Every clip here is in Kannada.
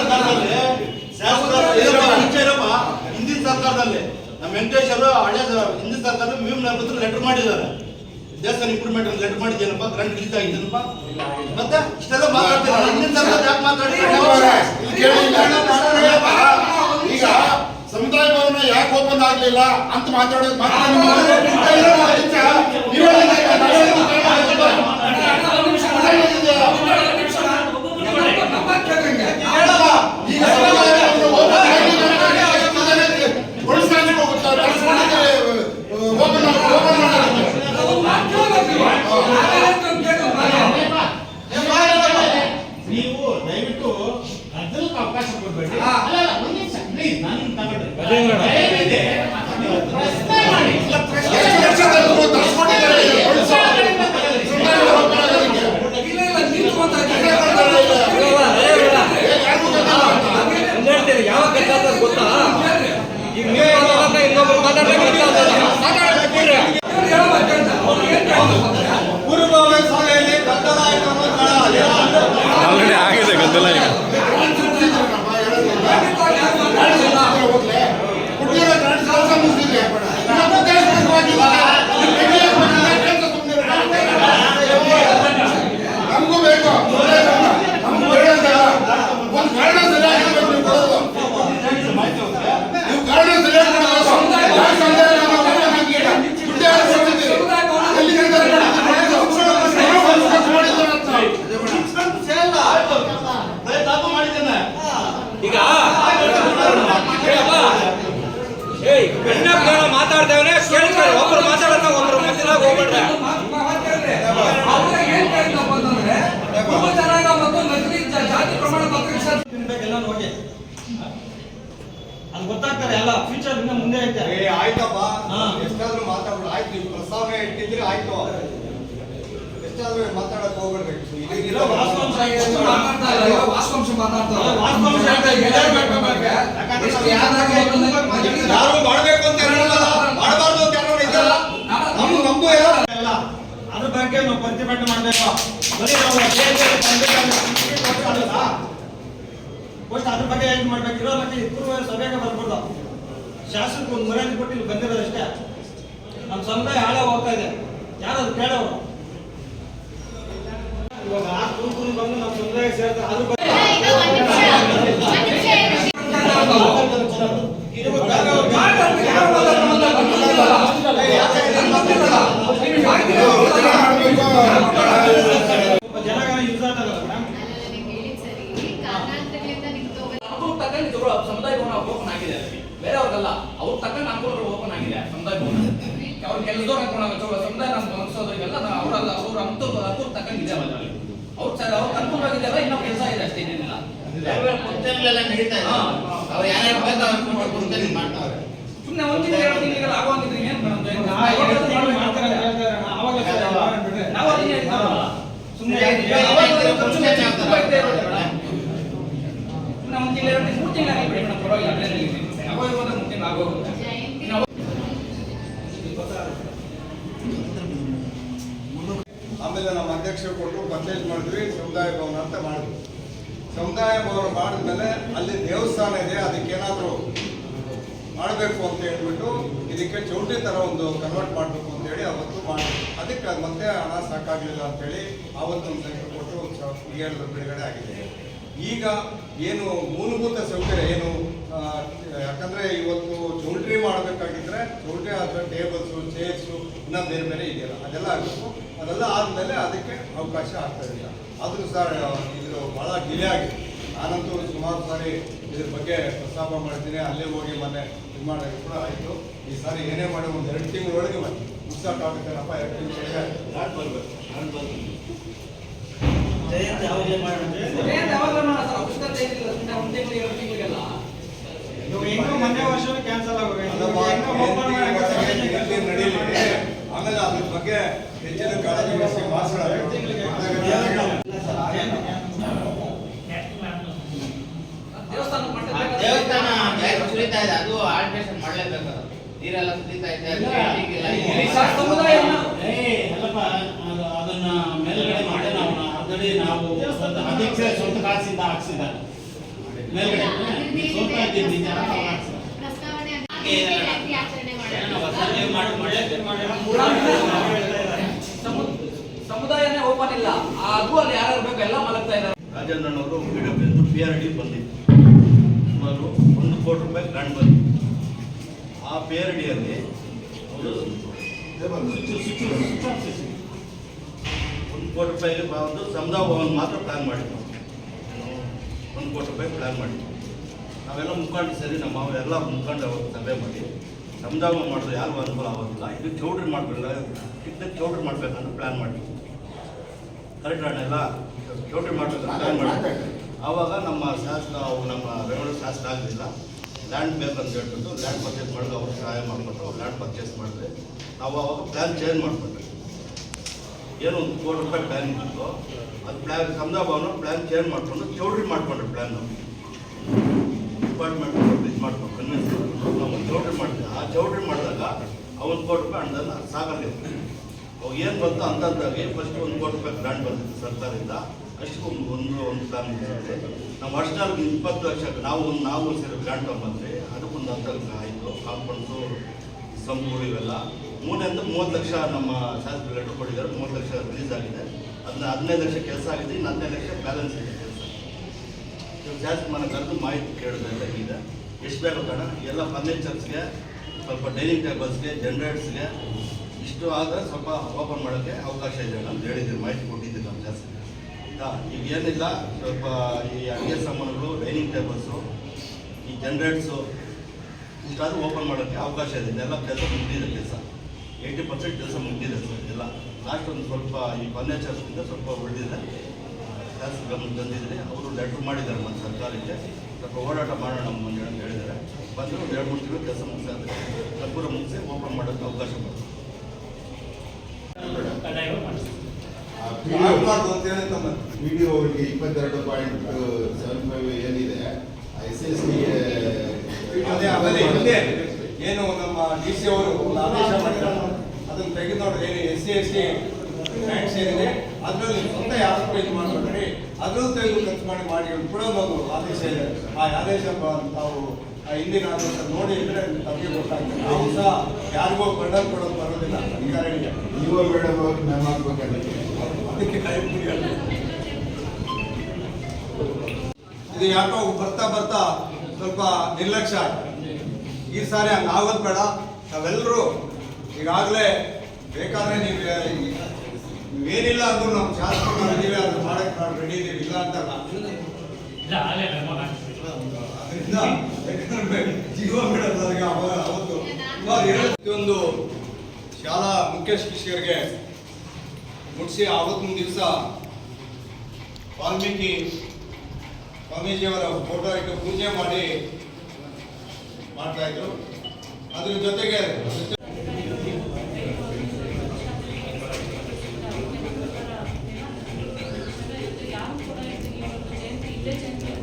ಸರ್ಕಾರದಲ್ಲಿ ಶಾಸಕರಪ್ಪ ಹಿಂದಿನ ಸರ್ಕಾರದಲ್ಲಿ ನಮ್ಮ ವೆಂಕಟೇಶ್ವರು ಹಳೆ ಹಿಂದಿನ ಸರ್ಕಾರ ಮೀಮ್ ನೇತೃತ್ವ ಲೆಟರ್ ಮಾಡಿದ್ದಾರೆ. ದೇವಸ್ಥಾನ ಇಂಪ್ರೂವ್ಮೆಂಟ್ ಲೆಟರ್ ಮಾಡಿದ್ದೇನಪ್ಪ ಗ್ರಂಟ್ ರಿಲೀಸ್ ಆಗಿದ್ದೇನಪ್ಪ? ಮತ್ತೆ ಇಷ್ಟೆಲ್ಲ ಮಾತಾಡ್ತೀರ? ಹಿಂದಿನ ಸರ್ಕಾರ ಯಾಕೆ ಮಾತಾಡಿ. ಈಗ ಸಮುದಾಯ ಭವನ ಯಾಕೆ ಓಪನ್ ಆಗ್ಲಿಲ್ಲ ಅಂತ ಮಾತಾಡೋದು ಈಗ ಸಮುದಾಯ ಭವನ open ಆಗಿಲ್ಲ ಅಂದ್ರೆ ಎಷ್ಟು ಜನಕ್ಕೆ ಉಳಿಸ್ಲಿಕ್ಕೆ ಹೋಗುತ್ತಾರೆ? ಕಳ್ಸ್ಕೊಂಡಿದ್ರೆ, open ಮಾಡಿ- open ಮಾಡೋದಕ್ಕೆ. ನೀವು ದಯವಿಟ್ಟು ಗದ್ದಲಕ್ಕೆ ಅವಕಾಶ ಕೊಡಬೇಡಿ ಹಾ. ಅಲ್ಲ ಅಲ್ಲ, ಒಂದ್ ನಿಮಿಷ ಪ್ಲೀಸ್ ನಾನು ತಗೊಳ್ಳಿ ದಯವಿದೆ ಪ್ರಶ್ನೆ ಮಾಡಿ ಎಷ್ಟು ವರ್ಷದಲ್ಲೂ ತರ್ಸ್ಕೊಂಡಿದ್ದಾರೆ ಈಗ ಉಳಿಸೋ. ಸಮುದಾಯ ಭವನ open ಆಗೋದಕ್ಕೆ. ಯಾರಿಗೂ ಗೊತ್ತಿಲ್ಲ. ಹೇಳ್ತೀರಿ ಯಾವ ಗದ್ದಾತ ಗೊತ್ತಾ ಈಗ ನೀವು ಮಾತಾಡೋದನ್ನ ಇನ್ನೊಬ್ರು ಮಾತಾಡೋದಕ್ಕೆ ಗೊತ್ತಾಗಲ್ಲ. ಮಾತಾಡೋದಕ್ಕೆ ಬಿಡ್ರಿ. ಪೂರ್ವಭಾವಿ ಸಭೆಯಲ್ಲಿ ಗದ್ದಲ ಆಯ್ತು ಅನ್ನೋ ಕಾರಣ ಆಲ್ರೆಡಿ ಆಗಿದೆ ಗದ್ದಲ ಈಗ ಹುಡುಗಿಯರ ಗಂಡ ಕೆಲಸ ಮುಗಿದಿದೆ. ಇನ್ನು ಉದ್ದೇಶಪೂರ್ವಕವಾಗಿಲ್ಲ. ಬೆಂಕಿ ಹಾಕ್ಬೇಕಂದ್ರೆ ಕೆಲಸ ಸುಮ್ನಿರು. ನಮಗೂ ಬೇಕು ನಮಗೂ ಬೇಡಂತಲ್ಲ. ಒಂದು ಕಾರಣ ಸರಿಯಾಗಿ ಬೇಕು ನೀವು ಕೊಡೋದು. ನೀವು ಕಾರಣ ಸರಿಯಾಗಿ ಕೊಡಬೇಕು. ಯಾಕೆ ಸಂದೇಹ ಇಲ್ಲ, ನಾವು ಒಳ್ಳೆ ನಂಬಿಕೆ ಇಲ್ಲ. ದುಡ್ಡು ಯಾರು ಕೊಡ್ತಿದ್ದೀರಿ? ಎಲ್ಲಿಗೆ ಅಂತ ಕೊಡ್ತಿದ್ದೀರಿ? ನಾವು ಒಂದು ಖರ್ಚು ಮಾಡಿದ್ದೀವಿ ಅಂತ. ತಪ್ಪು ಮಾಡಿದ್ದೇನೆ ಈಗ ಹೇಳಪ್ಪ. ಕಣ್ಣಪ್ಪ ಮಾತಾಡ್ತೇವನೆ ಕೇಳ್ತಾರೆ. ಒಬ್ರು ಮಾತಾಡೋಣ ಒಬ್ರು ಮಧ್ಯದಾಗ ಹೋಗ್ಬಿಡ್ರೆ ಜಾತಿ ಪ್ರಮಾಣ ಪತ್ರ ಎಲ್ಲ ನೋಡಿ ಅದು ಗೊತ್ತಾಗ್ತಾರೆ ಎಲ್ಲ ಫ್ಯೂಚರ್ ಇನ್ನ ಮುಂದೆ ಐತೆ. ಆಯ್ತಪ್ಪ. ಹಾ. ಎಷ್ಟಾದ್ರೂ ಮಾತಾಡ್ಬಿಡು. ಆಯ್ತು ನೀವು ಪ್ರಸ್ತಾವನೆ ಇಟ್ಟಿದ್ರೆ ಆಯ್ತು. ಮಾತಾಡಕ್ ಹೋಗ್ಬಿಡ್ಬೇಕು ನಾವು ಯಾರು ಮಾಡ್ಬೇಕು ಅಂತ ಮಾಡಬಾರ್ದು ಅಂತ ಇದ್ದಲ್ಲ ನಮ್ದು ಎಲ್ಲ ಅದ್ರ ಬಗ್ಗೆ ನಾವು ಪ್ರತಿಭಟನೆ ಮಾಡಬೇಕು. ಬರೀ ನಾವು ಫಸ್ಟ್ ಅದ್ರ ಬಗ್ಗೆ ಏನು ಮಾಡ್ಬೇಕು? ಇರೋ ಮತ್ತೆ ಪೂರ್ವ ಸಭೆಗೆ ಬರ್ಬೋದು ಶಾಸಕರು ಒಂದು ಮರ್ಯಾದೆ ಕೊಟ್ಟು ಇಲ್ಲಿ ಬಂದಿರೋದಷ್ಟೇ ನಮ್ಮ ಸಮುದಾಯ ಹಾಳಾಗಿ ಹೋಗ್ತಾ ಇದೆ ಯಾರಾದ್ರು ಕೇಳೋರು? ಇವಾಗ ಆ ತುಮಕೂರು ಬಂದು ನಮ್ಮ ಸಮುದಾಯ ಸೇರ್ತಾರೆ ಅದು ನಿಮ್ಗೆ ಸಮುದಾಯ ಭವನ ಓಪನ್ ಆಗಿದೆ ಬೇರೆ ಅವ್ರಿಗಲ್ಲ ಅವ್ರು ತಗೊಂಡು ಅನುಕೂಲಗಳು ಓಪನ್ ಆಗಿದೆ ಸಮುದಾಯ ಭವನ ಅವ್ರು ಕೆಲಸದವ್ರು ಅನ್ಕೊಂಡು ಸಮುದಾಯ ನಮ್ಮ ಮನಸ್ಸೋದ್ರಿಗೆಲ್ಲ ಅವರಲ್ಲ ಅವ್ರ ಅಂತ ಅನುಕೂಲ ತಗೊಂಡಿದೆ ಅವ್ರು ಸರ್ ಅವ್ರು ಅನುಕೂಲವಾಗಿದೆಯಲ್ಲ ಇನ್ನೂ ಕೆಲಸ ಇದೆ ಅಷ್ಟೇ ಏನಿಲ್ಲ ಹಾ. ಅವ್ರು ಯಾರ್ಯಾರು ಬೇಕು ಅವ್ರು ಮಾಡ್ತಾವ್ರೆ ಸುಮ್ಮನೆ ಒಂದು ತಿಂಗಳು ಎರಡು ತಿಂಗಳಿಗೆಲ್ಲ ಆಗೋಂಗಿದ್ರೆ ಏನು. ನಾವು ಅದನ್ನೇ ಹೇಳ್ತಾರಲ್ಲ. ಇದೆ. ಸುಮ್ನೆ ಒಂದು ತಿಂಗಳು ಎರಡು ಮೂರು ತಿಂಗಳು ಬಿಡಿ ಮೇಡಮ್ ಪರವಾಗಿಲ್ಲ ಅವಾಗ ಇವಾಗ ಮೂರು ತಿಂಗಳು ಆಗೋಗುತ್ತೆ. ನಮ್ಮ ಕೊಟ್ಟು ಪರ್ಚೇಸ್ ಮಾಡಿದ್ವಿ ಸಮುದಾಯ ಭವನ ಅಂತ ಮಾಡಿದ್ವಿ. ಸಮುದಾಯ ಭವನ ಮಾಡಿದ್ಮೇಲೆ ಅಲ್ಲಿ ದೇವಸ್ಥಾನ ಇದೆ, ಅದಕ್ಕೇನಾದರೂ ಮಾಡಬೇಕು ಅಂತ ಹೇಳ್ಬಿಟ್ಟು ಇದಕ್ಕೆ ಚೌಟ್ರಿ ಥರ ಒಂದು ಕನ್ವರ್ಟ್ ಮಾಡಬೇಕು ಅಂತೇಳಿ ಅವತ್ತು ಮಾಡಿ ಅದಕ್ಕೆ ಅದು ಮತ್ತೆ ಹಣ ಸಾಕಾಗಲಿಲ್ಲ ಅಂತೇಳಿ ಆವತ್ತು ಸಂಖ್ಯೆ ಕೊಟ್ಟು ಹೇಳಿದ್ರು ಬಿಡುಗಡೆ ಆಗಿದೆ. ಈಗ ಏನು ಮೂಲಭೂತ ಸೌಕರ್ಯ ಏನು ಯಾಕಂದರೆ ಯಾಕಂದ್ರೆ ಇವತ್ತು ಚೌಲ್ಟ್ರಿ ಮಾಡಬೇಕಾಗಿದ್ರೆ ಚೌಲ್ಟ್ರಿ ಆದರೆ ಟೇಬಲ್ಸು, ಚೇರ್ಸು ಇನ್ನೂ ಬೇರೆ ಬೇರೆ ಇದೆಯಲ್ಲ, ಅದೆಲ್ಲ ಆಗಬೇಕು. ಅದೆಲ್ಲ ಆದಮೇಲೆ ಅದಕ್ಕೆ ಅವಕಾಶ ಆಗ್ತಾ ಇಲ್ಲ. ಆದರೂ ಸರ್ ಇದು ಭಾಳ ಡಿಲೇ ಆಗಿದೆ. ನಾನಂತೂ ಸುಮಾರು ಸಾರಿ ಇದ್ರ ಬಗ್ಗೆ ಪ್ರಸ್ತಾಪ ಮಾಡ್ತೀನಿ. ಅಲ್ಲೇ ಹೋಗಿ ಮೊನ್ನೆ ಇದು ಮಾಡೋದು ಕೂಡ ಆಯಿತು. ಈ ಸಾರಿ ಏನೇ ಮಾಡಿ ಒಂದು ಎರಡು ತಿಂಗಳೊಳಗೆ ಉತ್ಸಾಹ ಆಗುತ್ತೇನಪ್ಪ ಎರಡು ತಿಂಗಳೊಳಗೆ ನಾಟ್ ಬರ್ಬೇಕು. ನಾನು ಬರ್ತೀನಿ. ಜಯಂತಿ ಯಾವಾಗಲೇ ಮಾಡೋಣ? ಸರ್. ಸುಮ್ಮನೆ ಒಂದು ತಿಂಗಳು ಎರಡು ತಿಂಗಳಿಗೆಲ್ಲ. ಇವಾಗ ಹೆಂಗೋ ಮೊನ್ನೆ ಕ್ಯಾನ್ಸಲ್. ಆಮೇಲೆ ಅದ್ರ ಬಗ್ಗೆ ಹೆಚ್ಚಿನ ಕಾಳಜಿ ವಹಿಸಿ ದೇವಸ್ಥಾನ ಸುರಿತಾ ಇದೆ? ಅದು ಆಲ್ಟ್ರೇಷನ್ ಮಾಡಲೇಬೇಕು. ನೀರೆಲ್ಲ ಸುರಿತಾ ಇದೆ ಅದನ್ನ ಮೇಲ್ಗಡೆ ಮಾಡಿ ನಾವು ಆಲ್ರೆಡಿ ನಾವು ಸ್ವಂತ ಅಧ್ಯಕ್ಷ ಸ್ವಂತ ಕಾಸಿಂದ ಹಾಕ್ಸಿದ್ದಾರೆ. ಪ್ರಸ್ತಾವನೆ ಜಯಂತಿ ಆಚರಣೆ ಸಮು- ಸಮುದಾಯನೇ ಓಪನ್ ಇಲ್ಲ ಅದು ಅಲ್ಲಿ ಯಾರು ಬೇಕು ಎಲ್ಲ ಮಲಗ್ತಾ ಇದ್ದಾರೆ. ರಾಜಣ್ಣನವರು P W P R D ಬಂದಿತ್ತು ಸುಮಾರು ಒಂದು ಕೋಟಿ ರೂಪಾಯಿ ಗ್ರಾಂಡ್ ಬಂದಿತ್ತು. ಆ ಪಿ ಆರ್ ಡಿಯಲ್ಲಿ ಅವರು ಒಂದು ಕೋಟಿ ರೂಪಾಯಿಗೆ ಒಂದು ಸಮುದಾಯ ಭವನ ಮಾತ್ರ ಪ್ಲ್ಯಾನ್ ಮಾಡಿದ್ವಿ ಒಂದು ಕೋಟಿ ರೂಪಾಯಿ ಪ್ಲ್ಯಾನ್ ಮಾಡಿದ್ವಿ ನಾವೆಲ್ಲ ಮುಖಂಡ ಸೇರಿ ನಮ್ಮ ಎಲ್ಲ ಮುಖಂಡ ಅವತ್ತು ಸಭೆ ಮಾಡಿ ಸಮುದಾಯ ಭವನ ಮಾಡಿದ್ರೆ ಯಾರಿಗೂ ಅನುಕೂಲ ಆಗೋದಿಲ್ಲ. ಇದು ಚೌಡ್ರಿ ಮಾಡಬೇಕಲ್ಲ ಇದಕ್ಕೆ ಚೌಡ್ರಿ ಮಾಡಬೇಕಂತ ಪ್ಲ್ಯಾನ್ ಮಾಡಿದ್ವಿ. ಕರೆಕ್ಟ್ ಮಾಡಬೇಕು ಪ್ಲ್ಯಾನ್ ಆವಾಗ ನಮ್ಮ ಶಾಸಕ ಅವು ನಮ್ಮ ಬೆಂಗಳೂರು ಶಾಸ್ತ್ರ ಆಗಲಿಲ್ಲ. ಲ್ಯಾಂಡ್ ಬೇಕಂತ ಹೇಳ್ಬಿಟ್ಟು ಲ್ಯಾಂಡ್ ಪರ್ಚೇಸ್ ಮಾಡಿದ್ರು ಅವ್ರು ಸಹಾಯ ಮಾಡಿಬಿಟ್ಟು ಲ್ಯಾಂಡ್ ಪರ್ಚೇಸ್ ಮಾಡಿದ್ರೆ ನಾವು ಅವಾಗ ಪ್ಲ್ಯಾನ್ ಚೇಂಜ್ ಮಾಡಿಬಿಟ್ವಿ ಏನು ಒಂದು ಕೋಟಿ ರೂಪಾಯಿ ಪ್ಲ್ಯಾನ್ ಇತ್ತು ಅದು ಪ್ಲ್ಯಾನ್ ಸಮುದಾಯ ಭವನ ಪ್ಲ್ಯಾನ್ ಚೇಂಜ್ ಮಾಡಿಕೊಂಡು ಚೌಡ್ರಿ ಮಾಡಿಕೊಂಡ್ರೆ ಪ್ಲ್ಯಾನ್ ನಾವು ಡಿಪಾರ್ಟ್ಮೆಂಟ್ ಇದು ಮಾಡ್ಕೊಂಡು ಕನ್ವಿನ್ಸ್ ನಾವು ಚೌಟ್ರಿ ಮಾಡಿದ್ವಿ. ಆ ಚೌಟ್ರಿ ಮಾಡಿದಾಗ ಅವನು ಕೋಟಿ ರೂಪಾಯಿ ಹಣದನ್ನು ಏನು ಬಂತು ಅಂತಂದಾಗಿ ಫಸ್ಟ್ ಒಂದು ಕೋಟಿ ರೂಪಾಯಿ ಗ್ರಾಂಟ್ ಬಂದಿತ್ತು ಸರ್ಕಾರದಿಂದ. ಅಷ್ಟು ಒಂದು ಒಂದು ಒಂದು ಪ್ಲಾನ್ ಇದೆ ನಾವು ವರ್ಷದಲ್ಲಿ ಇಪ್ಪತ್ತು ಲಕ್ಷ ನಾವು ಒಂದು ನಾವು ಸೇರಿ ಗ್ರಾಂಟ್ ತಗೊಂಡ್ಬಂದ್ರಿ ಅದಕ್ಕೊಂದು ಅಂತ ಆಯಿತು. ಕಾಂಪೌಂಡ್ಸು ಸಂಪೂರ್ಣ ಇವೆಲ್ಲ. ಮೂರನೇಂದು ಮೂವತ್ತು ಲಕ್ಷ ನಮ್ಮ ಶಾಸಕರು ಲೆಟರ್ ಕೊಟ್ಟಿದ್ದಾರೆ. ಮೂವತ್ತು ಲಕ್ಷ ರಿಲೀಸ್ ಆಗಿದೆ. ಅದನ್ನ ಹದಿನೈದು ಲಕ್ಷ ಕೆಲಸ ಆಗಿದೆ. ಇನ್ನು ಹದಿನೈದು ಲಕ್ಷ ಬ್ಯಾಲೆನ್ಸ್ ಇದೆ ಕೆಲಸ. ಜಾಸ್ತಿ ಮನೆ ಕರೆದು ಮಾಹಿತಿ ಕೇಳಿದ್ರೆ ಈಗ. ಎಷ್ಟು ಬೇಕು ಕಣ? ಎಲ್ಲ ಫರ್ನಿಚರ್ಸ್ಗೆ ಸ್ವಲ್ಪ ಡೈನಿಂಗ್ ಟೇಬಲ್ಸ್ಗೆ ಜನ್ರೇಟ್ಸ್ಗೆ ಇಷ್ಟು ಆದರೆ ಸ್ವಲ್ಪ ಓಪನ್ ಮಾಡೋಕ್ಕೆ ಅವಕಾಶ ಇದೆ ನಾನು ಹೇಳಿದ್ದೀರಿ ಮಾಹಿತಿ ಕೊಟ್ಟಿದ್ದೀರಿ ನಮ್ಮ ಜಾಸ್ತಿ. ಈಗ ಈಗ ಏನಿಲ್ಲ, ಸ್ವಲ್ಪ ಈ ಅಡುಗೆ ಸಾಮಾನುಗಳು ಡೈನಿಂಗ್ ಟೇಬಲ್ಸು ಈ ಜನ್ರೇಟ್ಸು ಇಷ್ಟಾದರೂ ಓಪನ್ ಮಾಡೋಕ್ಕೆ ಅವಕಾಶ ಇದೆ. ಇದೆಲ್ಲ ಕೆಲಸ ಮುಗಿದಿದೆ ಕೆಲಸ. ಏಯ್ಟಿ ಪರ್ಸೆಂಟ್ ಕೆಲಸ ಮುಗಿದಿದೆ ಸರ್, ಎಲ್ಲ. ಲಾಸ್ಟ್ ಒಂದು ಸ್ವಲ್ಪ ಈ ಫರ್ನಿಚರ್ಸ್ಗಿಂತ ಸ್ವಲ್ಪ ಉಳಿದಿದೆ ಕೆಲಸ ಗಮನ ತಂದಿದ್ರೆ ಅವರು ಲೆಟ್ರ್ ಮಾಡಿದ್ದಾರೆ ನಮ್ಮ ಸರ್ಕಾರಕ್ಕೆ. ಸ್ವಲ್ಪ ಓಡಾಟ ಮಾಡೋಣ ಅಂತ ಹೇಳಿದ್ದಾರೆ. ಬಂದರೆ ಒಂದು ಎರಡು ಮೂರು ತಿಂಗಳು ಕೆಲಸ ಮುಗಿಸಿದ್ರೆ ಸರ್ಕಾರ ಮುಗಿಸಿ ಓಪನ್ ಮಾಡೋಕ್ಕೆ ಅವಕಾಶ ಬರ್ತದೆ ಆಗ್ಬಾರ್ದು ಅಂತ ಹೇಳಿ ತಮ್ಮ ವಿಡಿಯೋ ಅವರಿಗೆ ಇಪ್ಪತ್ತೆರಡು ಪಾಯಿಂಟ್ ಸೆವೆನ್ ಫೈವ್ ಏನಿದೆ ಎಸ್ ಎಸ್ ಏನು ನಮ್ಮ ಡಿ ಸಿ ಅವರು ಒಂದು ಆದೇಶ ಮಾಡಿದ್ರು ಅದನ್ನ ತೆಗೆದು ನೋಡ್ರಿ ಏನು S C S T tax ಏನಿದೆ ಅದರಲ್ಲಿ ಸ್ವಂತ ಯಾರಕ್ಕೂ ಇದು ಮಾಡ್ಬೇಡ್ರಿ ಅದ್ರದ್ದು ತೆಗೆದು ಖರ್ಚು ಮಾಡಿ ಮಾಡಿ ಕೂಡ ಒಂದು ಆದೇಶ ಇದೆ ಆ ಆದೇಶ ತಾವು ಆ ಹಿಂದಿನ ಆದೇಶ ನೋಡಿ ಇದ್ರೆ ತಮಗೆ ಗೊತ್ತಾಗ್ತದೆ. ನಾವು ಸಹ ಯಾರಿಗೂ ಬಂಡಲ್ ಕೊಡೋದು ಬರೋದಿಲ್ಲ ಅಧಿಕಾರಿಗಳಿಗೆ ನೀವು ಮೇಡಮ್ ಅವ್ರಿಗೆ ಮ್ಯಾಮ್ ಹಾಕ್ಬೇಕಾಗುತ್ತೆ ಅದಕ್ಕೆ ಇದು ಯಾಕೋ ಬರ್ತಾ ಬರ್ತಾ ಸ್ವಲ್ಪ ನಿರ್ಲಕ್ಷ್ಯ ಈ ಸಾರಿ ಹಂಗೆ ಆಗೋದು ಬೇಡ. ನಾವೆಲ್ಲರೂ ಈಗಾಗಲೇ ಬೇಕಾದ್ರೆ ನೀವು ನೀವೇನಿಲ್ಲ ಅಂದ್ರೂ ನಮ್ಮ ಶಾಸಕರು ಇದೀವಿ ಅದು ಮಾಡಕ್ಕೆ ನಾವು ರೆಡಿ ಇದೀವಿ ಇಲ್ಲ ಅಂತ ಅದರಿಂದ ಜೀವ ಬಿಡೋದು ಅವತ್ತು. ಒಂದು ಶಾಲಾ ಮುಖ್ಯ ಶಿಕ್ಷಕರಿಗೆ ಮುಟ್ಟಿಸಿ ಆವತ್ತಿನ ದಿವಸ ವಾಲ್ಮೀಕಿ ಸ್ವಾಮೀಜಿಯವರ ಇಟ್ಟು ಪೂಜೆ ಮಾಡಿ ಮಾಡ್ತಾ ಇದ್ರು. ಅದ್ರ ಜೊತೆಗೆ ಜಯಂತಿ ಜಯಂತಿ ಎಲ್ಲ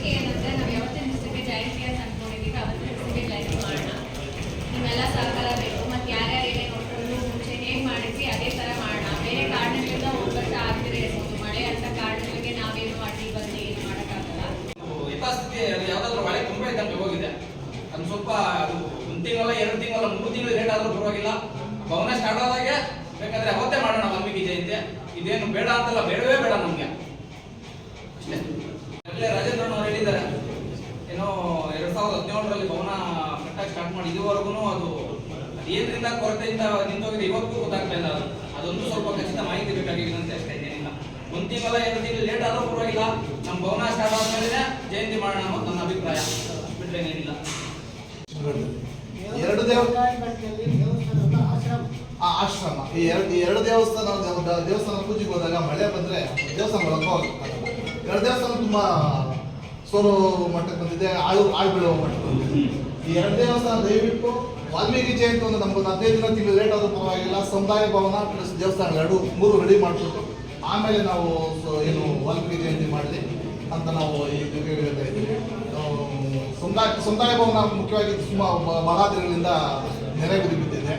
ನಂಬಿಕೆ ಏನಂದ್ರೆ ಅದೊಂದು ಸ್ವಲ್ಪ ಖಚಿತ ಮಾಹಿತಿ ಬೇಕಾಗಿದಂತೆ ಅಷ್ಟೇ ಏನಿಲ್ಲ ಒಂದ್ ಎರಡು ತಿಂಗಳು ಲೇಟ್ ಆದರೂ ಪರವಾಗಿಲ್ಲ. ನಮ್ಮ ಭವನ ಸ್ಟಾರ್ಟ್ ಆದ್ಮೇಲೆ ಜಯಂತಿ ಮಾಡೋಣ ಅನ್ನೋದು ನನ್ನ ಅಭಿಪ್ರಾಯ. ಬಿಟ್ಟರೆ ಏನಿಲ್ಲ. ಎರಡು ಆ, ಆಶ್ರಮ. ಈ ಎರಡು ಎರಡು ದೇವಸ್ಥಾನ ದೇವ- ದೇವಸ್ಥಾನ ಪೂಜೆಗೆ ಹೋದಾಗ ಮಳೆ ಬಂದ್ರೆ ದೇವಸ್ಥಾನ ಹೋಗುತ್ತೆ ಎರಡು ದೇವಸ್ಥಾನ ತುಂಬಾ ಸೋಲು ಮಟ್ಟಕ್ಕೆ ಬಂದಿದೆ ಆಳು ಆಳು ಬೀಳುವ ಮಟ್ಟಕ್ಕೆ ಬಂದಿದೆ. ಈ ಎರಡು ದೇವಸ್ಥಾನ ದಯವಿಟ್ಟು ವಾಲ್ಮೀಕಿ ಜಯಂತಿ ಒಂದು ನಮ್ಗೆ ಹದಿನೈದು ದಿನ ತಿಂಗಳು ಲೇಟ್ ಆದ್ರೂ ಪರವಾಗಿಲ್ಲ. ಸಮುದಾಯ ಭವನ ಪ್ಲಸ್ ದೇವಸ್ಥಾನ ಎರಡು, ಮೂರು ರೆಡಿ ಮಾಡಿಬಿಟ್ಟು ಆಮೇಲೆ ನಾವು ಏನು ವಾಲ್ಮೀಕಿ ಜಯಂತಿ ಮಾಡಲಿ ಅಂತ ನಾವು ಈ ಹೇಳ್ತಾ ಇದ್ದೀವಿ. ಸಮುದಾಯ ಸಮುದಾಯ ಭವನ ಮುಖ್ಯವಾಗಿ ಸುಮಾರು ಬ- ಬಹಳ ದಿನಗಳಿಂದ ನೆರೆಗುದಿ ಬಿದ್ದಿದೆ.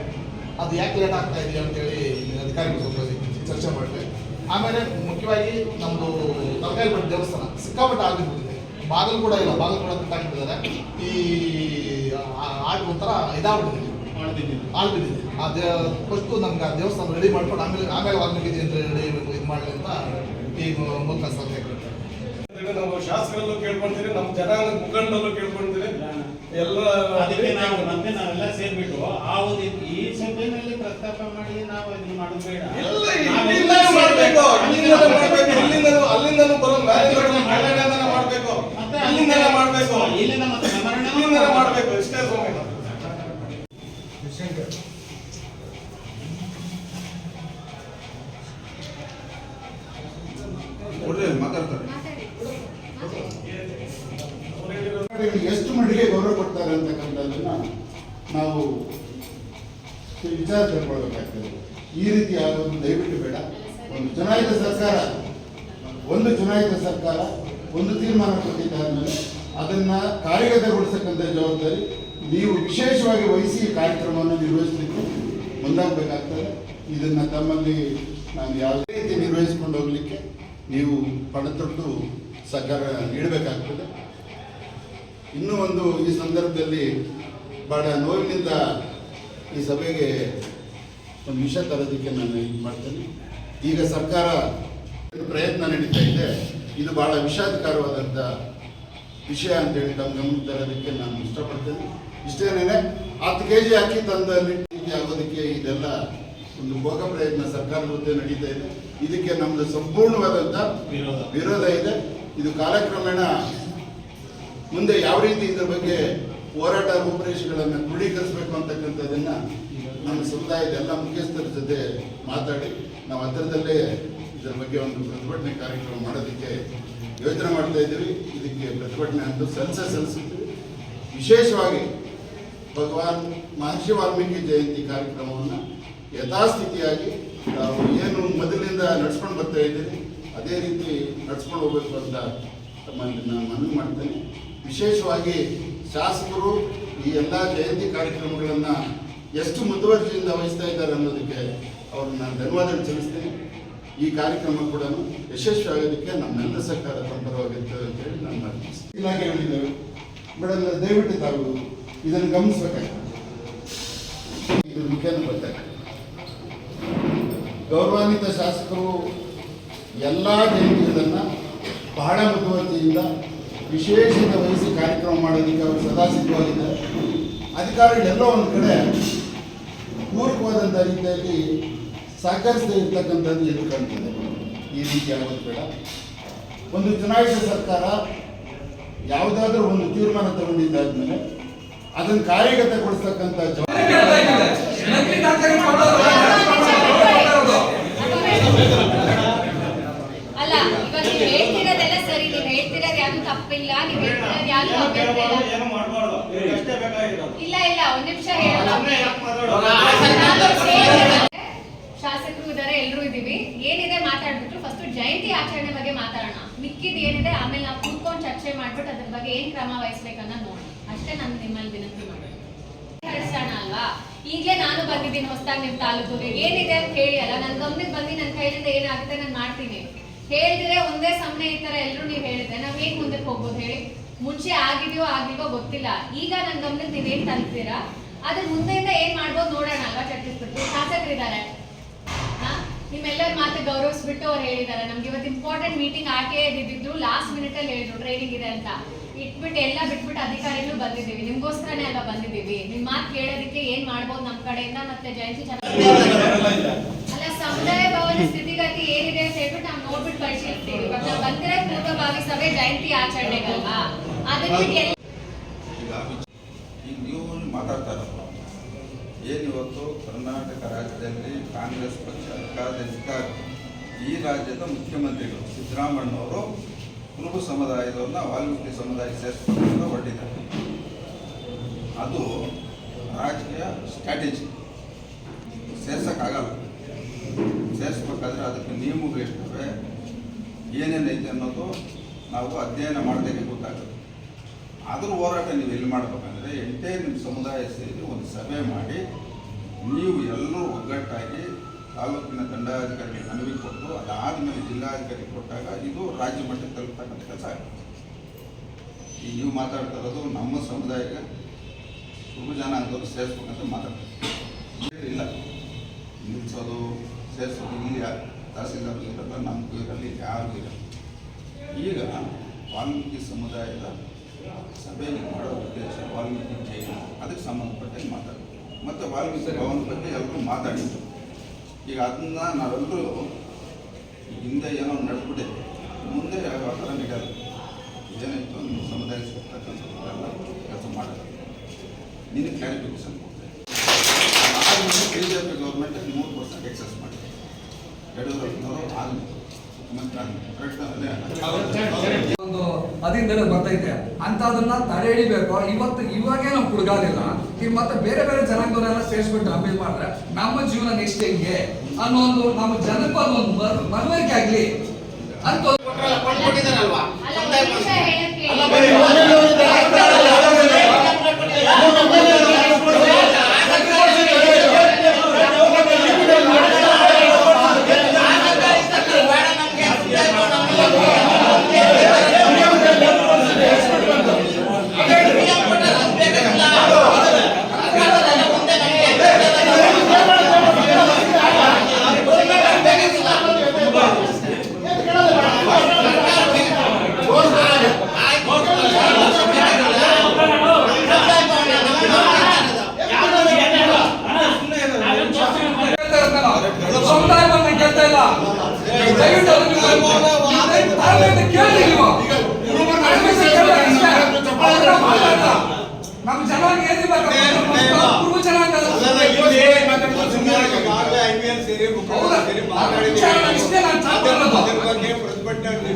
ಅದು ಯಾಕೆ ಲೇಟ್ ಆಗ್ತಾ ಇದೆಯಾ ಅಂತೇಳಿ ಅಧಿಕಾರಿಗಳು ಚರ್ಚೆ ಮಾಡಿದೆ ಆಮೇಲೆ ಮುಖ್ಯವಾಗಿ ನಮ್ಮದು ತರಕಾರಿ ದೇವಸ್ಥಾನ ಸಿಕ್ಕಾಪಟ್ಟೆ ಆಗಿಬಿಟ್ಟಿದೆ ಬಾಗಿಲು ಕೂಡ ಇಲ್ಲ ಬಾಗಿಲು ಕೂಡ ಕಟ್ಟಾಕಿಬಿಟ್ಟಿದ್ದಾರೆ ಈ ಆ- ಆಟ ಒಂಥರ ಇದಾಗ್ಬಿಟ್ಟಿದೆ. ಆಳ್ ಬಿದ್ದಿದೆ ಆ ದೇ ಫಸ್ಟು ನಮ್ಗೆ ಆ ದೇವಸ್ಥಾನ ರೆಡಿ ಮಾಡ್ಕೊಂಡು ಆಮೇಲೆ ಆಮೇಲೆ ವಾಲ್ಮೀಕಿ ಅಂತ ರೆಡಿ ಇದು ಮಾಡಲಿ ಅಂತ ಈ ಮೂಲಕ ಇದನ್ನ ನಾವು ಶಾಸಕರಲ್ಲೂ ಕೇಳ್ಕೊಂತೀರಿ ನಮ್ಮ ಜನ ಮುಖಂಡರಲ್ಲೂ ಕೇಳ್ಕೊಂತೀರಿ ಎಲ್ಲ ಅದಕ್ಕೆ ನಾವು ಮತ್ತೆ ನಾವೆಲ್ಲ ಸೇರ್ಬಿಟ್ಟು ಆ ಒಂದು ಈ ಸಭೆಯಲ್ಲಿ ಪ್ರಸ್ತಾಪ ಮಾಡಿ ನಾವು ಇದು ಮಾಡೋದು ಬೇಡ. ಎಲ್ಲ ಮಾಡ್ಬೇಕು. ಇಲ್ಲಿಂದಲೂ ಅಲ್ಲಿಂದಲೂ ಬರೋ. ಮ್ಯಾನೇಜ್ಮೆಂಟ್ ಮಾಡ್ಬೇಕು. ಮತ್ತೆ ಇಲ್ಲಿಂದಲೇ ಮಾಡ್ಬೇಕು. ಇಲ್ಲಿಂದ ಮತ್ತೆ ಇಲ್ಲಿಂದಲೇ ಮಾಡ್ಬೇಕು. ಇಷ್ಟೇ ಸ್ವಾಮಿ. ಮಾತಾಡ್ತಾರೆ. ಮಾತಾಡಿ ಎಷ್ಟು ಮಟ್ಟಿಗೆ ಗೌರವ ಕೊಡ್ತಾರೆ ಅಂತಕ್ಕಂಥದ್ದನ್ನ ನಾವು ವಿಚಾರ ತಿಳ್ಕೊಳ್ಬೇಕಾಗ್ತದೆ ಈ ರೀತಿ ಯಾವುದೊಂದು ದಯವಿಟ್ಟು ಬೇಡ. ಒಂದು ಚುನಾಯಿತ ಸರ್ಕಾರ ಒಂದು ಚುನಾಯಿತ ಸರ್ಕಾರ ಒಂದು ತೀರ್ಮಾನ ಕೊಟ್ಟಿದ್ದಾದ್ಮೇಲೆ ಅದನ್ನ ಕಾರ್ಯಗತಗೊಳಿಸತಕ್ಕಂಥ ಜವಾಬ್ದಾರಿ. ನೀವು ವಿಶೇಷವಾಗಿ ವಹಿಸಿ ಕಾರ್ಯಕ್ರಮವನ್ನು ನಿರ್ವಹಿಸಲಿಕ್ಕೆ ಮುಂದಾಗಬೇಕಾಗ್ತದೆ. ಇದನ್ನ ತಮ್ಮಲ್ಲಿ ನಾನು ಯಾವುದೇ ರೀತಿ ನಿರ್ವಹಿಸಿಕೊಂಡು ಹೋಗಲಿಕ್ಕೆ ನೀವು ಪಡೆದೊಟ್ಟು ಸಹಕಾರ ನೀಡಬೇಕಾಗ್ತದೆ. ಇನ್ನೂ ಒಂದು ಈ ಸಂದರ್ಭದಲ್ಲಿ ಬಹಳ ನೋವಿನಿಂದ ಈ ಸಭೆಗೆ ಒಂದು ವಿಷಯ ತರೋದಕ್ಕೆ ನಾನು ಇದು ಮಾಡ್ತೇನೆ. ಈಗ ಸರ್ಕಾರ ಪ್ರಯತ್ನ ನಡೀತಾ ಇದೆ. ಇದು ಬಹಳ ವಿಷಾದಕರವಾದಂಥ ವಿಷಯ ಅಂತೇಳಿ ತಮ್ಮ ಗಮನ ತರೋದಕ್ಕೆ ನಾನು ಇಷ್ಟಪಡ್ತೇನೆ. ಇಷ್ಟೇನೇ ಹತ್ತು ಕೆ ಜಿ ಅಕ್ಕಿ ತಂದ ನಿಟ್ಟಿಗೆ ಆಗೋದಕ್ಕೆ ಇದೆಲ್ಲ ಒಂದು ಭೋಗ ಪ್ರಯತ್ನ ಸರ್ಕಾರದ ನಡೀತಾ ಇದೆ. ಇದಕ್ಕೆ ನಮ್ಮದು ಸಂಪೂರ್ಣವಾದಂಥ ವಿರೋಧ. ವಿರೋಧ ಇದೆ. ಇದು ಕಾಲಕ್ರಮೇಣ ಮುಂದೆ ಯಾವ ರೀತಿ ಇದ್ರ ಬಗ್ಗೆ ಹೋರಾಟ ರೂಪರೇಷೆಗಳನ್ನು ಕ್ರೋಢೀಕರಿಸಬೇಕು ಅಂತಕ್ಕಂಥದ್ದನ್ನು ನಮ್ಮ ಸಮುದಾಯದ ಎಲ್ಲ ಮುಖ್ಯಸ್ಥರ ಜೊತೆ ಮಾತಾಡಿ. ನಾವು ಹತ್ತಿರದಲ್ಲೇ ಇದರ ಬಗ್ಗೆ ಒಂದು ಪ್ರತಿಭಟನೆ ಕಾರ್ಯಕ್ರಮ ಮಾಡೋದಕ್ಕೆ ಯೋಚನೆ ಮಾಡ್ತಾ ಇದ್ದೀವಿ. ಇದಕ್ಕೆ ಪ್ರತಿಭಟನೆ ಅಂತ ಸಲ್ಲಿಸೇ ಸಲ್ಲಿಸುತ್ತೀವಿ ವಿಶೇಷವಾಗಿ ಭಗವಾನ್ ಮಹರ್ಷಿ ವಾಲ್ಮೀಕಿ ಜಯಂತಿ ಕಾರ್ಯಕ್ರಮವನ್ನು ಯಥಾಸ್ಥಿತಿಯಾಗಿ ನಾವು ಏನು ಮೊದಲಿನಿಂದ ನಡ್ಸ್ಕೊಂಡು ಬರ್ತಾ ಇದ್ದೀವಿ, ಅದೇ ರೀತಿ ನಡ್ಸ್ಕೊಂಡು ಹೋಗ್ಬೇಕು ಅಂತ ತಮ್ಮಲ್ಲಿ ನಾನು ಮನವಿ ಮಾಡ್ತೇನೆ. ವಿಶೇಷವಾಗಿ ಶಾಸಕರು ಈ ಎಲ್ಲ ಜಯಂತಿ ಕಾರ್ಯಕ್ರಮಗಳನ್ನು ಎಷ್ಟು ಮುತುವರ್ಜಿಯಿಂದ ವಹಿಸ್ತಾ ಇದ್ದಾರೆ ಅನ್ನೋದಕ್ಕೆ ಅವ್ರನ್ನ ನಾನು ಧನ್ಯವಾದ ಸಲ್ಲಿಸ್ತೇನೆ. ಈ ಕಾರ್ಯಕ್ರಮ ಕೂಡ ಯಶಸ್ವಿ ಆಗೋದಕ್ಕೆ ನಮ್ಮೆಲ್ಲ ಸರ್ಕಾರ ಪರವಾಗಿರ್ತದೆ ಅಂತ ಹೇಳಿ ನಾನು ಇಲಾಖೆ ಹೇಳಿದ್ದೇವೆ ಮೇಡಮ್, ದಯವಿಟ್ಟು ತಾವು ಇದನ್ನು ಗಮನಿಸಬೇಕಾಗ್ತದೆ. ಇದ್ರ ಗೊತ್ತಾಗ್ತದೆ ಗೌರವಾನ್ವಿತ ಶಾಸಕರು ಎಲ್ಲ ಜಯಂತಿಗಳನ್ನು ಬಹಳ ಮುತುವರ್ಜಿಯಿಂದ ವಿಶೇಷತೆ ವಹಿಸಿ ಕಾರ್ಯಕ್ರಮ ಮಾಡೋದಕ್ಕೆ ಅವರು ಸದಾ ಸಿದ್ಧವಾಗಿದ್ದಾರೆ. ಅಧಿಕಾರಿಗಳೆಲ್ಲ ಒಂದು ಕಡೆ ಪೂರಕವಾದಂಥ ರೀತಿಯಲ್ಲಿ ಸಹಕರಿಸದೇ ಇರ್ತಕ್ಕಂಥದ್ದು ಎದ್ದು ಕಾಣ್ತದೆ ಈ ರೀತಿ ಆಗೋದು ಬೇಡ. ಒಂದು ಚುನಾಯಿತ ಸರ್ಕಾರ ಯಾವುದಾದ್ರೂ ಒಂದು ತೀರ್ಮಾನ ತಗೊಂಡಿದ್ದಾದ್ಮೇಲೆ ಅದನ್ನು ಕಾರ್ಯಗತಗೊಳಿಸ್ತಕ್ಕಂಥ ಜವಾಬ್ದಾರಿ ನಾನು ನಿಮ್ಮಲ್ಲಿ ವಿನಂತಿ ಮಾಡೋಣ ಅಲ್ವಾ? ಈಗಲೇ ನಾನು ಬಂದಿದ್ದೀನಿ ಹೊಸದಾಗಿ ನಿಮ್ಮ ತಾಲೂಕಿಗೆ ಏನಿದೆ ಅಂತ ಹೇಳಿ ಅಲ್ಲ ನನ್ನ ಗಮನಕ್ಕೆ ಬಂದು ನನ್ನ ಕೈಲಿಂದ ಏನಾಗುತ್ತೆ? ನಾನು ಮಾಡ್ತೀನಿ. ಹೇಳಿದ್ರೆ ಒಂದೇ ಸಮಯ ಈ ತರ ಎಲ್ಲರೂ ನೀವು ಹೇಳಿದ್ರೆ ನಾವ್ ಏನ್ ಮುಂದಕ್ಕೆ ಹೋಗ್ಬೋದು ಹೇಳಿ? ಮುಂಚೆ ಆಗಿದೆಯೋ ಆಗಿದೆಯೋ ಗೊತ್ತಿಲ್ಲ. ಈಗ ನನ್ನ ಗಮನಕ್ಕೆ ಏನ್ ತಲುಪ್ತೀರಾ? ಅದ್ರ ಮುಂದೆಯಿಂದ ಏನ್ ಮಾಡ್ಬೋದು ನೋಡೋಣ ಅಲ್ವಾ ಚರ್ಚಿಸ್ಬಿಟ್ಟು ಶಾಸಕರಿದ್ದಾರೆ. ನಿಮ್ಮೆಲ್ಲರ ಮಾತು ಗೌರವಿಸ್ಬಿಟ್ಟು ಅವ್ರು ಹೇಳಿದ್ದಾರೆ. ನಮ್ಗೆ ಇವತ್ತು ಇಂಪಾರ್ಟೆಂಟ್ ಮೀಟಿಂಗ್ ಆಕೆ ಇದ್ದಿದ್ದು ಲಾಸ್ಟ್ ಮಿನಿಟ್ ಅಲ್ಲಿ ಹೇಳಿದ್ರು. ಟ್ರೈನಿಂಗ್ ಇದೆ ಅಂತ. ಇಟ್ಬಿಟ್ಟು ಎಲ್ಲ ಬಿಟ್ಬಿಟ್ಟು ಅಧಿಕಾರಿಗಳು ಬಂದಿದ್ದೀವಿ. ನಿಮ್ಗೋಸ್ಕರನೇ ಅಲ್ಲ ಬಂದಿದ್ದೀವಿ. ನಿಮ್ ಮಾತು ಕೇಳೋದಕ್ಕೆ ಏನ್ ಮಾಡ್ಬೋದು ನಮ್ ಕಡೆಯಿಂದ ಮತ್ತೆ ಜಯಂತಿ ಅಲ್ಲ ಸಮುದಾಯ ಭವನ ಸ್ಥಿತಿಗತಿ ಏನಿದೆ ಅಂತ ಹೇಳ್ಬಿಟ್ಟು ನಾವು ನೋಡ್ಬಿಟ್ಟು ಪರಿಶೀಲಿಸ್ತೀವಿ. ಮತ್ತೆ ನಾವು ಬಂದಿರೋ ಸಭೆ ಜಯಂತಿ ಆಚರಣೆಗಲ್ವಾ? ಏನಿವತ್ತು ಕರ್ನಾಟಕ ರಾಜ್ಯದಲ್ಲಿ ಕಾಂಗ್ರೆಸ್ ಪಕ್ಷ ಅಧಿಕಾರದಲ್ಲಿದ್ದಾಗ ಈ ರಾಜ್ಯದ ಮುಖ್ಯಮಂತ್ರಿಗಳು ಸಿದ್ದರಾಮಣ್ಣವರು ಕುರುಬ ಸಮುದಾಯದವ್ರನ್ನ ವಾಲ್ಮೀಕಿ ಸಮುದಾಯ ಸೇರಿಸ್ಕೊಂಡು ಹೊರಟಿದ್ದಾರೆ. ಅದು ರಾಜಕೀಯ ಸ್ಟ್ರಾಟಜಿ ಸೇರ್ಸೋಕ್ಕಾಗಲ್ಲ. ಸೇರಿಸ್ಬೇಕಾದ್ರೆ ಅದಕ್ಕೆ ನಿಯಮಗಳು ಎಷ್ಟಿವೆ ಏನೇನೈತೆ ಅನ್ನೋದು ನಾವು ಅಧ್ಯಯನ ಮಾಡ್ದೇ ಗೊತ್ತಾಗುತ್ತೆ ಆದರೂ ಹೋರಾಟ ನೀವು ಎಲ್ಲಿ ಮಾಡಬೇಕಂದ್ರೆ ಎಂಟೇ ನಿಮ್ಮ ಸಮುದಾಯ ಸೇರಿ ಒಂದು ಸಭೆ ಮಾಡಿ ನೀವು ಎಲ್ಲರೂ ಒಗ್ಗಟ್ಟಾಗಿ ತಾಲೂಕಿನ ದಂಡಾಧಿಕಾರಿಗೆ ಮನವಿ ಕೊಟ್ಟು ಅದಾದ ಮೇಲೆ ಜಿಲ್ಲಾಧಿಕಾರಿ ಕೊಟ್ಟಾಗ ಇದು ರಾಜ್ಯ ಮಟ್ಟಕ್ಕೆ ತಲುಪ್ತಕ್ಕಂಥ ಕೆಲಸ ಆಗುತ್ತೆ. ಈಗ ನೀವು ಮಾತಾಡ್ತಾ ಇರೋದು ನಮ್ಮ ಸಮುದಾಯಕ್ಕೆ ಜನ ಅಂತವ್ರು ಸೇರಿಸ್ಬೇಕಂತ ಮಾತಾಡ್ತಾರೆ. ಇಲ್ಲ. ನಿಲ್ಲಿಸೋದು ಸೇರಿಸೋದು ಇಲ್ಲಿ ತಹಸೀಲ್ದಾರ್ ಯಾರು ಇಲ್ಲ. ಯಾರಿಗೂ ಇರಲ್ಲ ಈಗ ವಾಲ್ಮೀಕಿ ಸಮುದಾಯದ ಸಭೆ ಮಾಡೋ ಉದ್ದೇಶ ವಾಲ್ಮೀಕಿ ಜೈನ. ಅದಕ್ಕೆ ಸಂಬಂಧಪಟ್ಟಂಗೆ ಮಾತಾಡ್ತಾರೆ ಮತ್ತು ವಾಲ್ಮೀಕಿ ಭವನ ಬಗ್ಗೆ ಎಲ್ಲರೂ ಮಾತಾಡಿದ್ರು ಈಗ ಅದನ್ನ ನಾವೆಲ್ಲರೂ ಹಿಂದೆ ಏನೋ ನಡೆದ್ಬಿಟ್ಟೆ ಮುಂದೆ ಆ ಥರ ನಡೆಯೋದು ಏನಾಯಿತು ನಿಮ್ಮ ಸಮುದಾಯ ಸಿಗ್ತಕ್ಕಂಥ ಕೆಲಸ ಮಾಡೋದು. ನಿನಗೆ ಕ್ಲಾರಿಫಿಕೇಶನ್ ಕೊಡ್ತೇನೆ ಬಿ ಜೆ ಪಿ ಗೌರ್ಮೆಂಟ್ ಮೂರು ಪರ್ಸೆಂಟ್ ಎಕ್ಸಸ್ ಮಾಡಿದೆ. ಯಡಿಯೂರಪ್ಪನವರು ಆದಮೇಲೆ. ಒಂದು ಅದಿಂದ ಬರ್ತೈತೆ. ಅಂತದನ್ನ ತಡೆ ಹಿಡಿಬೇಕು ಇವತ್ತು ಇವಾಗೇ ನಾವು ಕುಡ್ಗಾಲಿಲ್ಲ ಈಗ ಮತ್ತೆ ಬೇರೆ ಬೇರೆ ಜನಾಂಗದವರೆಲ್ಲ ಸೇರಿಸ್ಬಿಟ್ಟು ಅಪೀಲ್ ಮಾಡಿದ್ರೆ ನಮ್ಮ ಜೀವನ ನೆಕ್ಸ್ಟ್ ಹೆಂಗೆ ಅನ್ನೋ ಒಂದು ನಮ್ಮ ಜನಪದ ಒಂದು ಮನವರಿಕೆ ಆಗ್ಲಿ. ಅಂತ ಅಲ್ಲ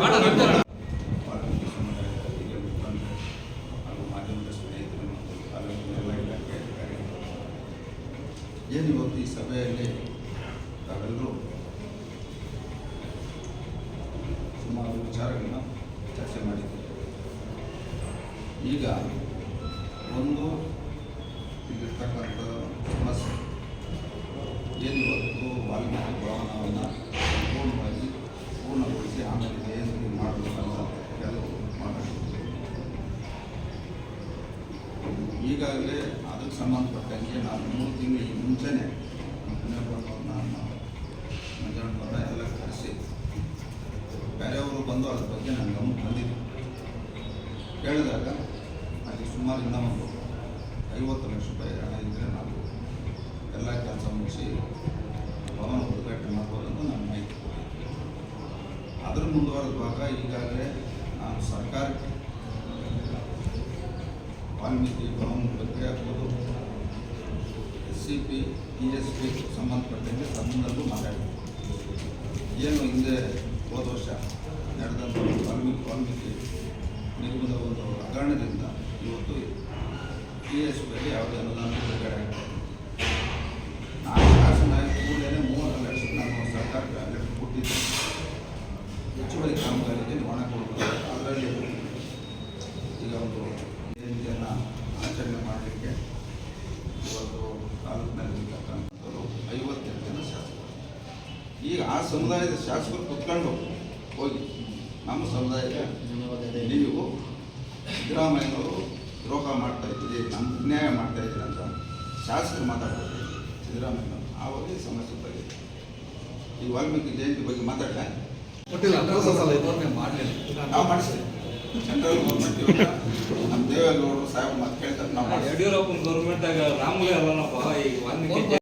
Ahora no, no. ಇನ್ನೂ ಒಂದು ಐವತ್ತು ಲಕ್ಷ ರೂಪಾಯಿ ಹಣ ಇದ್ದರೆ ನಾವು ಎಲ್ಲ ಕೆಲಸ ಮುಗಿಸಿ ಭವನ ಉದ್ಘಾಟನೆ ಮಾಡ್ಬೋದು ನಾನು ನನ್ನ ಮಾಹಿತಿ ಕೊಟ್ಟಿದ್ದೆ ಅದರ ಮುಂದುವರೆದ ಭಾಗ ಈಗಾಗಲೇ ನಾನು ಸರ್ಕಾರಕ್ಕೆ ವಾಲ್ಮೀಕಿ ಭವನ ಬಗ್ಗೆ ಆಗ್ಬೋದು. S C P, E S P ಸಂಬಂಧಪಟ್ಟಂತೆ ಸಂಬಂಧದಲ್ಲೂ ಮಾತಾಡಿದೆ ಏನು ಹಿಂದೆ ಹೋದ ವರ್ಷ ನಡೆದಂಥ ವಾಲ್ಮೀಕಿ ವಾಲ್ಮೀಕಿ ನಿಗಮದ ಒಂದು ಹಗರಣದಿಂದ ಇವತ್ತು ಇ ಎಸ್ ಬಗ್ಗೆ ಯಾವುದೇ ಅನುದಾನ ಬಿಡುಗಡೆ. ನಾನು ಶಾಸನ ಕೂಡಲೇ ಮೂವತ್ತು ಲಕ್ಷ ನಾನು ಸರ್ಕಾರಕ್ಕೆ ಲೆಕ್ಕ ಕೊಟ್ಟಿದ್ದೆ ಹೆಚ್ಚುವರಿ ಕಾಮಗಾರಿಗೆ ಹಣ ಕೊಡಬೇಕು ಅದರಲ್ಲಿ ಈಗ ಒಂದು ಜಯಂತಿಯನ್ನು ಆಚರಣೆ ಮಾಡಲಿಕ್ಕೆ ಇವತ್ತು ತಾಲೂಕಿನಲ್ಲಿ ಇರ್ತಕ್ಕಂಥದ್ದು ಐವತ್ತೆರಡು ಜನ ಶಾಸಕರು ಈಗ ಆ ಸಮುದಾಯದ ಶಾಸಕರು ಕುತ್ಕೊಂಡು ಹೋಗಿ ನಮ್ಮ ಸಮುದಾಯದ ನೀವು ಸಿದ್ದರಾಮಯ್ಯನವರು ಮಾಡ್ತಾ ಇದ್ದೀರಿ ನಮ್ಮ ಅನ್ಯಾಯ ಮಾಡ್ತಾ ಇದ್ದೀರಿ ಅಂತ ಶಾಸಕರು ಮಾತಾಡ್ತಾರೆ. ಸಿದ್ದರಾಮಯ್ಯ ಆವಾಗ ಸಮಸ್ಯೆ ಬಗ್ಗೆ ಈ ವಾಲ್ಮೀಕಿ ಜಯಂತಿ ಬಗ್ಗೆ ಗೌರ್ಮೆಂಟ್ ಮಾಡಲಿಲ್ಲ ನಾವು ಮಾಡಿಸ್ತೀವಿ. ಸೆಂಟ್ರಲ್ ಗೌರ್ಮೆಂಟ್ ಇವಾಗ ನಮ್ಮ ದೇವೇಗೌಡರು ಸಾಹೇಬ್ ಮಾತು ಕೇಳ್ತಾರೆ ನಾವು ಯಡಿಯೂರಪ್ಪನ ಗೌರ್ಮೆಂಟ್ ರಾಮಲೇ ಅಲ್ಲನಪ್ಪ ಈ ವಾಲ್ಮೀಕಿ